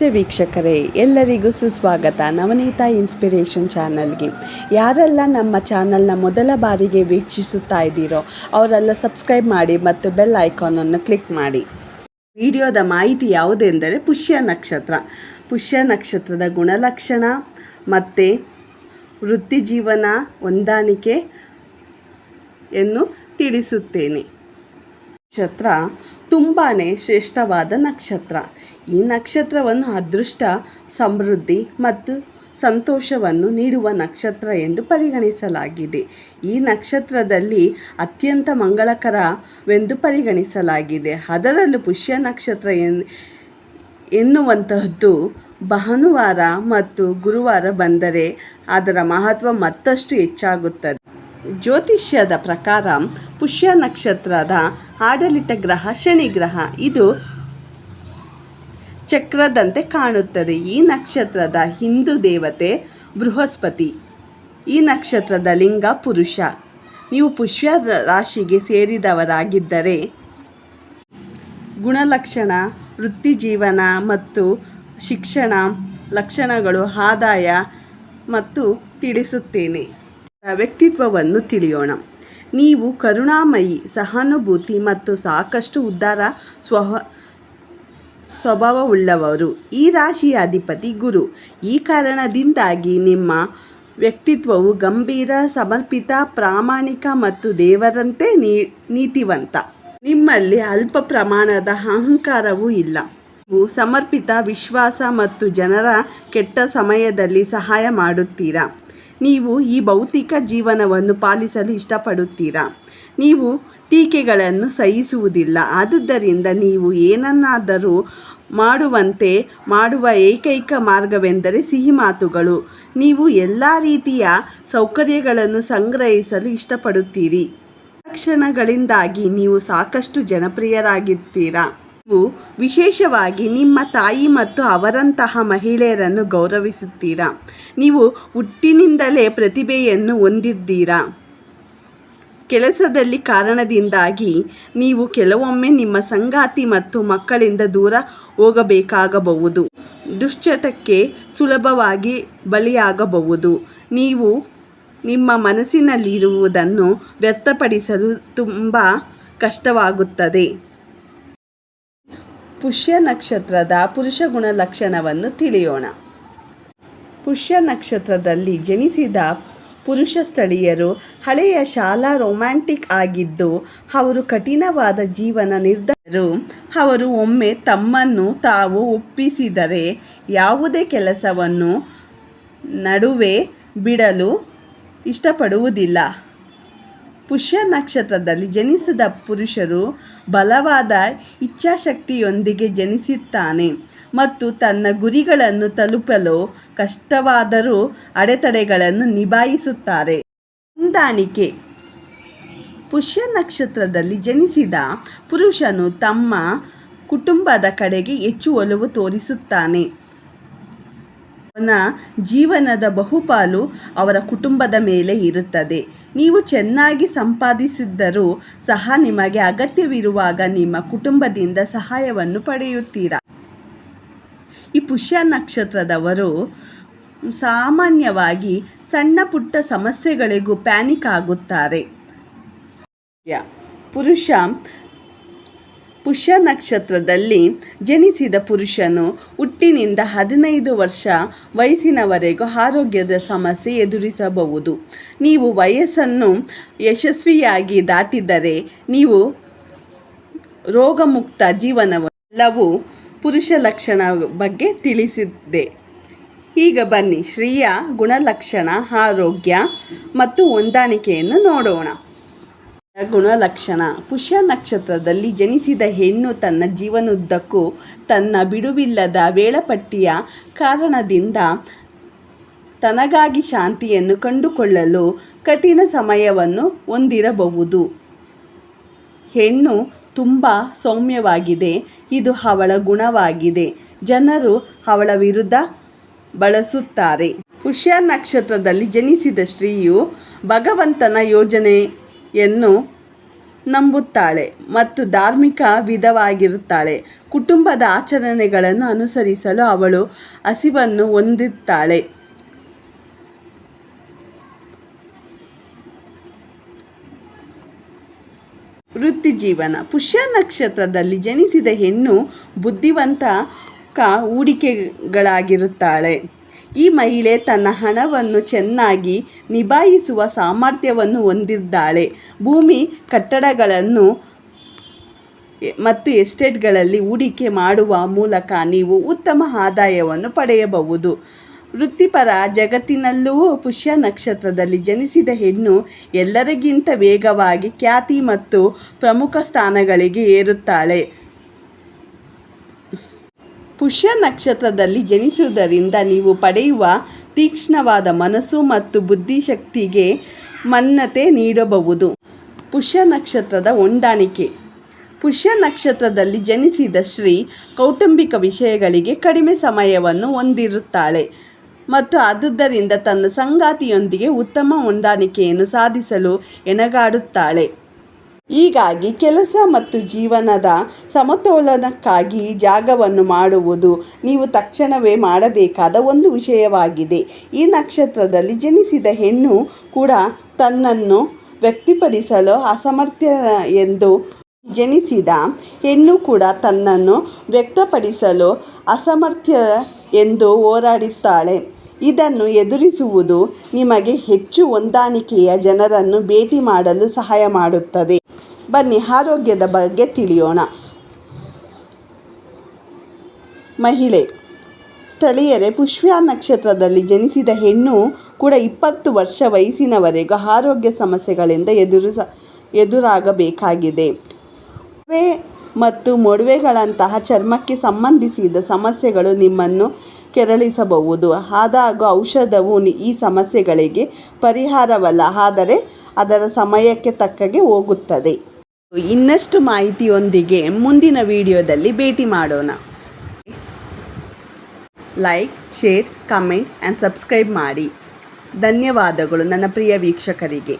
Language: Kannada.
ವೀಕ್ಷಕರೇ, ಎಲ್ಲರಿಗೂ ಸುಸ್ವಾಗತ ನವನೀತ ಇನ್ಸ್ಪಿರೇಷನ್ ಚಾನಲ್ಗೆ. ಯಾರೆಲ್ಲ ನಮ್ಮ ಚಾನಲ್ನ ಮೊದಲ ಬಾರಿಗೆ ವೀಕ್ಷಿಸುತ್ತಾ ಇದ್ದೀರೋ, ಅವರೆಲ್ಲ ಸಬ್ಸ್ಕ್ರೈಬ್ ಮಾಡಿ ಮತ್ತು ಬೆಲ್ ಐಕಾನನ್ನು ಕ್ಲಿಕ್ ಮಾಡಿ. ವಿಡಿಯೋದ ಮಾಹಿತಿ ಯಾವುದೆಂದರೆ ಪುಷ್ಯ ನಕ್ಷತ್ರ. ಪುಷ್ಯ ನಕ್ಷತ್ರದ ಗುಣಲಕ್ಷಣ ಮತ್ತು ವೃತ್ತಿ ಜೀವನ ಎಂದು ತಿಳಿಸುತ್ತೇನೆ. ನಕ್ಷತ್ರ ತುಂಬಾ ಶ್ರೇಷ್ಠವಾದ ನಕ್ಷತ್ರ. ಈ ನಕ್ಷತ್ರವನ್ನು ಅದೃಷ್ಟ, ಸಮೃದ್ಧಿ ಮತ್ತು ಸಂತೋಷವನ್ನು ನೀಡುವ ನಕ್ಷತ್ರ ಎಂದು ಪರಿಗಣಿಸಲಾಗಿದೆ. ಈ ನಕ್ಷತ್ರದಲ್ಲಿ ಅತ್ಯಂತ ಮಂಗಳಕರವೆಂದು ಪರಿಗಣಿಸಲಾಗಿದೆ. ಅದರಲ್ಲೂ ಪುಷ್ಯ ನಕ್ಷತ್ರ ಎನ್, ಎನ್ನುವಂತಹದ್ದು ಭಾನುವಾರ ಮತ್ತು ಗುರುವಾರ ಬಂದರೆ ಅದರ ಮಹತ್ವ ಮತ್ತಷ್ಟು ಹೆಚ್ಚಾಗುತ್ತದೆ. ಜ್ಯೋತಿಷ್ಯದ ಪ್ರಕಾರ ಪುಷ್ಯ ನಕ್ಷತ್ರದ ಆಡಳಿತ ಗ್ರಹ, ಶನಿ ಗ್ರಹ, ಇದು ಚಕ್ರದಂತೆ ಕಾಣುತ್ತದೆ. ಈ ನಕ್ಷತ್ರದ ಹಿಂದೂ ದೇವತೆ ಬೃಹಸ್ಪತಿ, ಈ ನಕ್ಷತ್ರದ ಲಿಂಗ ಪುರುಷ. ನೀವು ಪುಷ್ಯ ರಾಶಿಗೆ ಸೇರಿದವರಾಗಿದ್ದರೆ ಗುಣಲಕ್ಷಣ, ವೃತ್ತಿ ಜೀವನ ಮತ್ತು ಶಿಕ್ಷಣ ಲಕ್ಷಣಗಳು ಆದಾಯ ಮತ್ತು ತಿಳಿಸುತ್ತೇನೆ. ವ್ಯಕ್ತಿತ್ವವನ್ನು ತಿಳಿಯೋಣ. ನೀವು ಕರುಣಾಮಯಿ, ಸಹಾನುಭೂತಿ ಮತ್ತು ಸಾಕಷ್ಟು ಉದ್ದಾರ ಸ್ವಹ, ಸ್ವಭಾವವುಳ್ಳವರು. ಈ ರಾಶಿಯ ಅಧಿಪತಿ ಗುರು. ಈ ಕಾರಣದಿಂದಾಗಿ ನಿಮ್ಮ ವ್ಯಕ್ತಿತ್ವವು ಗಂಭೀರ, ಸಮರ್ಪಿತ, ಪ್ರಾಮಾಣಿಕ ಮತ್ತು ದೇವರಂತೆ ನೀತಿವಂತ. ನಿಮ್ಮಲ್ಲಿ ಅಲ್ಪ ಪ್ರಮಾಣದ ಅಹಂಕಾರವೂ ಇಲ್ಲ. ನೀವು ಸಮರ್ಪಿತ, ವಿಶ್ವಾಸ ಮತ್ತು ಜನರ ಕೆಟ್ಟ ಸಮಯದಲ್ಲಿ ಸಹಾಯ ಮಾಡುತ್ತೀರಾ? ನೀವು ಈ ಭೌತಿಕ ಜೀವನವನ್ನು ಪಾಲಿಸಲು ಇಷ್ಟಪಡುತ್ತೀರಾ? ನೀವು ಟೀಕೆಗಳನ್ನು ಸಹಿಸುವುದಿಲ್ಲ. ಆದುದರಿಂದ ನೀವು ಏನನ್ನಾದರೂ ಮಾಡುವಂತೆ ಮಾಡುವ ಏಕೈಕ ಮಾರ್ಗವೆಂದರೆ ಸಿಹಿ ಮಾತುಗಳು. ನೀವು ಎಲ್ಲ ರೀತಿಯ ಸೌಕರ್ಯಗಳನ್ನು ಸಂಗ್ರಹಿಸಲು ಇಷ್ಟಪಡುತ್ತೀರಿ. ಲಕ್ಷಣಗಳಿಂದಾಗಿ ನೀವು ಸಾಕಷ್ಟು ಜನಪ್ರಿಯರಾಗಿರ್ತೀರಾ ನೀವು ವಿಶೇಷವಾಗಿ ನಿಮ್ಮ ತಾಯಿ ಮತ್ತು ಅವರಂತಹ ಮಹಿಳೆಯರನ್ನು ಗೌರವಿಸುತ್ತೀರಾ? ನೀವು ಹುಟ್ಟಿನಿಂದಲೇ ಪ್ರತಿಭೆಯನ್ನು ಹೊಂದಿದ್ದೀರಾ? ಕೆಲಸದಲ್ಲಿ ಕಾರಣದಿಂದಾಗಿ ನೀವು ಕೆಲವೊಮ್ಮೆ ನಿಮ್ಮ ಸಂಗಾತಿ ಮತ್ತು ಮಕ್ಕಳಿಂದ ದೂರ ಹೋಗಬೇಕಾಗಬಹುದು. ದುಶ್ಚಟಕ್ಕೆ ಸುಲಭವಾಗಿ ಬಲಿಯಾಗಬಹುದು. ನೀವು ನಿಮ್ಮ ಮನಸ್ಸಿನಲ್ಲಿರುವುದನ್ನು ವ್ಯಕ್ತಪಡಿಸಲು ತುಂಬ ಕಷ್ಟವಾಗುತ್ತದೆ. ಪುಷ್ಯ ನಕ್ಷತ್ರದ ಪುರುಷ ಗುಣಲಕ್ಷಣವನ್ನು ತಿಳಿಯೋಣ. ಪುಷ್ಯ ನಕ್ಷತ್ರದಲ್ಲಿ ಜನಿಸಿದ ಪುರುಷ ಸ್ಥಳೀಯರು ಹಳೆಯ ಶಾಲಾ ರೊಮ್ಯಾಂಟಿಕ್ ಆಗಿದ್ದು, ಅವರು ಕಠಿಣವಾದ ಜೀವನ ನಿರ್ಧಾರರು ಅವರು ಒಮ್ಮೆ ತಮ್ಮನ್ನು ತಾವು ಒಪ್ಪಿಸಿದರೆ ಯಾವುದೇ ಕೆಲಸವನ್ನು ನಡುವೆ ಬಿಡಲು ಇಷ್ಟಪಡುವುದಿಲ್ಲ. ಪುಷ್ಯ ನಕ್ಷತ್ರದಲ್ಲಿ ಜನಿಸಿದ ಪುರುಷರು ಬಲವಾದ ಇಚ್ಛಾಶಕ್ತಿಯೊಂದಿಗೆ ಜನಿಸುತ್ತಾನೆ ಮತ್ತು ತನ್ನ ಗುರಿಗಳನ್ನು ತಲುಪಲು ಕಷ್ಟವಾದರೂ ಅಡೆತಡೆಗಳನ್ನು ನಿಭಾಯಿಸುತ್ತಾರೆ. ಹೊಂದಾಣಿಕೆ. ಪುಷ್ಯ ನಕ್ಷತ್ರದಲ್ಲಿ ಜನಿಸಿದ ಪುರುಷನು ತಮ್ಮ ಕುಟುಂಬದ ಕಡೆಗೆ ಹೆಚ್ಚು ಒಲವು ತೋರಿಸುತ್ತಾನೆ. ಅವನ ಜೀವನದ ಬಹುಪಾಲು ಅವರ ಕುಟುಂಬದ ಮೇಲೆ ಇರುತ್ತದೆ. ನೀವು ಚೆನ್ನಾಗಿ ಸಂಪಾದಿಸಿದ್ದರೂ ಸಹ ನಿಮಗೆ ಅಗತ್ಯವಿರುವಾಗ ನಿಮ್ಮ ಕುಟುಂಬದಿಂದ ಸಹಾಯವನ್ನು ಪಡೆಯುತ್ತೀರಾ? ಈ ಪುಷ್ಯ ನಕ್ಷತ್ರದವರು ಸಾಮಾನ್ಯವಾಗಿ ಸಣ್ಣ ಪುಟ್ಟ ಸಮಸ್ಯೆಗಳಿಗೂ ಪ್ಯಾನಿಕ್ ಆಗುತ್ತಾರೆ. ಪುರುಷ ಪುಷ್ಯ ನಕ್ಷತ್ರದಲ್ಲಿ ಜನಿಸಿದ ಪುರುಷನು ಹುಟ್ಟಿನಿಂದ ಹದಿನೈದು ವರ್ಷ ವಯಸ್ಸಿನವರೆಗೂ ಆರೋಗ್ಯದ ಸಮಸ್ಯೆ ಎದುರಿಸಬಹುದು. ನೀವು ವಯಸ್ಸನ್ನು ಯಶಸ್ವಿಯಾಗಿ ದಾಟಿದರೆ ನೀವು ರೋಗಮುಕ್ತ ಜೀವನವೆಲ್ಲವೂ ಪುರುಷ ಲಕ್ಷಣ ಬಗ್ಗೆ ತಿಳಿಸಿದ್ದೆ. ಈಗ ಬನ್ನಿ ಶ್ರೀಯ ಗುಣಲಕ್ಷಣ, ಆರೋಗ್ಯ ಮತ್ತು ಹೊಂದಾಣಿಕೆಯನ್ನು ನೋಡೋಣ. ಗುಣಲಕ್ಷಣ. ಪುಷ್ಯ ನಕ್ಷತ್ರದಲ್ಲಿ ಜನಿಸಿದ ಹೆಣ್ಣು ತನ್ನ ಜೀವನದುದ್ದಕ್ಕೂ ತನ್ನ ಬಿಡುವಿಲ್ಲದ ವೇಳಾಪಟ್ಟಿಯ ಕಾರಣದಿಂದ ತನಗಾಗಿ ಶಾಂತಿಯನ್ನು ಕಂಡುಕೊಳ್ಳಲು ಕಠಿಣ ಸಮಯವನ್ನು ಹೊಂದಿರಬಹುದು. ಹೆಣ್ಣು ತುಂಬ ಸೌಮ್ಯವಾಗಿದೆ. ಇದು ಅವಳ ಗುಣವಾಗಿದೆ. ಜನರು ಅವಳ ವಿರುದ್ಧ ಬಳಸುತ್ತಾರೆ. ಪುಷ್ಯ ನಕ್ಷತ್ರದಲ್ಲಿ ಜನಿಸಿದ ಸ್ತ್ರೀಯು ಭಗವಂತನ ಯೋಜನೆಯನ್ನು ನಂಬುತ್ತಾಳೆ ಮತ್ತು ಧಾರ್ಮಿಕ ವಿಧವಾಗಿರುತ್ತಾಳೆ. ಕುಟುಂಬದ ಆಚರಣೆಗಳನ್ನು ಅನುಸರಿಸಲು ಅವಳು ಹಸಿವನ್ನು ಹೊಂದುತ್ತಾಳೆ ವೃತ್ತಿ ಜೀವನ. ಪುಷ್ಯ ನಕ್ಷತ್ರದಲ್ಲಿ ಜನಿಸಿದ ಹೆಣ್ಣು ಬುದ್ಧಿವಂತ ಕ, ಹೂಡಿಕೆಗಳಾಗಿರುತ್ತಾಳೆ. ಈ ಮಹಿಳೆ ತನ್ನ ಹಣವನ್ನು ಚೆನ್ನಾಗಿ ನಿಭಾಯಿಸುವ ಸಾಮರ್ಥ್ಯವನ್ನು ಹೊಂದಿದ್ದಾಳೆ. ಭೂಮಿ ಕಟ್ಟಡಗಳನ್ನು ಮತ್ತು ಎಸ್ಟೇಟ್ಗಳಲ್ಲಿ ಹೂಡಿಕೆ ಮಾಡುವ ಮೂಲಕ ನೀವು ಉತ್ತಮ ಆದಾಯವನ್ನು ಪಡೆಯಬಹುದು. ವೃತ್ತಿಪರ ಜಗತ್ತಿನಲ್ಲೂ ಪುಷ್ಯ ನಕ್ಷತ್ರದಲ್ಲಿ ಜನಿಸಿದ ಹೆಣ್ಣು ಎಲ್ಲರಿಗಿಂತ ವೇಗವಾಗಿ ಖ್ಯಾತಿ ಮತ್ತು ಪ್ರಮುಖ ಸ್ಥಾನಗಳಿಗೆ ಏರುತ್ತಾಳೆ. ಪುಷ್ಯ ನಕ್ಷತ್ರದಲ್ಲಿ ಜನಿಸುವುದರಿಂದ ನೀವು ಪಡೆಯುವ ತೀಕ್ಷ್ಣವಾದ ಮನಸ್ಸು ಮತ್ತು ಬುದ್ಧಿಶಕ್ತಿಗೆ ಮನ್ನತೆ ನೀಡಬಹುದು. ಪುಷ್ಯ ನಕ್ಷತ್ರದ ಹೊಂದಾಣಿಕೆ. ಪುಷ್ಯ ನಕ್ಷತ್ರದಲ್ಲಿ ಜನಿಸಿದ ಶ್ರೀ ಕೌಟುಂಬಿಕ ವಿಷಯಗಳಿಗೆ ಕಡಿಮೆ ಸಮಯವನ್ನು ಹೊಂದಿರುತ್ತಾಳೆ ಮತ್ತು ಆದುದರಿಂದ ತನ್ನ ಸಂಗಾತಿಯೊಂದಿಗೆ ಉತ್ತಮ ಹೊಂದಾಣಿಕೆಯನ್ನು ಸಾಧಿಸಲು ಎಣಗಾಡುತ್ತಾಳೆ. ಹೀಗಾಗಿ ಕೆಲಸ ಮತ್ತು ಜೀವನದ ಸಮತೋಲನಕ್ಕಾಗಿ ಜಾಗವನ್ನು ಮಾಡುವುದು ನೀವು ತಕ್ಷಣವೇ ಮಾಡಬೇಕಾದ ಒಂದು ವಿಷಯವಾಗಿದೆ. ಈ ನಕ್ಷತ್ರದಲ್ಲಿ ಜನಿಸಿದ ಹೆಣ್ಣು ಕೂಡ ತನ್ನನ್ನು ವ್ಯಕ್ತಪಡಿಸಲು ಅಸಮರ್ಥ ಎಂದು ಜನಿಸಿದ ಹೆಣ್ಣು ಕೂಡ ತನ್ನನ್ನು ವ್ಯಕ್ತಪಡಿಸಲು ಅಸಮರ್ಥ ಎಂದು ಹೋರಾಡುತ್ತಾಳೆ. ಇದನ್ನು ಎದುರಿಸುವುದು ನಿಮಗೆ ಹೆಚ್ಚು ಹೊಂದಾಣಿಕೆಯ ಜನರನ್ನು ಭೇಟಿ ಮಾಡಲು ಸಹಾಯ ಮಾಡುತ್ತದೆ. ಬನ್ನಿ, ಆರೋಗ್ಯದ ಬಗ್ಗೆ ತಿಳಿಯೋಣ. ಮಹಿಳೆ, ಸ್ಥಳೀಯರೇ, ಪುಷ್ಯ ನಕ್ಷತ್ರದಲ್ಲಿ ಜನಿಸಿದ ಹೆಣ್ಣು ಕೂಡ ಇಪ್ಪತ್ತು ವರ್ಷ ವಯಸ್ಸಿನವರೆಗೂ ಆರೋಗ್ಯ ಸಮಸ್ಯೆಗಳಿಂದ ಎದುರಿಸ ಎದುರಾಗಬೇಕಾಗಿದೆ. ಮದುವೆ ಮತ್ತು ಮೊಡವೆಗಳಂತಹ ಚರ್ಮಕ್ಕೆ ಸಂಬಂಧಿಸಿದ ಸಮಸ್ಯೆಗಳು ನಿಮ್ಮನ್ನು ಕೆರಳಿಸಬಹುದು. ಆದಾಗೂ ಔಷಧವು ಈ ಸಮಸ್ಯೆಗಳಿಗೆ ಪರಿಹಾರವಲ್ಲ, ಆದರೆ ಅದರ ಸಮಯಕ್ಕೆ ತಕ್ಕಗೆ ಹೋಗುತ್ತದೆ. ಇನ್ನಷ್ಟು ಮಾಹಿತಿಯೊಂದಿಗೆ ಮುಂದಿನ ವಿಡಿಯೋದಲ್ಲಿ ಭೇಟಿ ಮಾಡೋಣ. Like share comment and subscribe ಮಾಡಿ. ಧನ್ಯವಾದಗಳು ನನ್ನ ಪ್ರಿಯ ವೀಕ್ಷಕರಿಗೆ.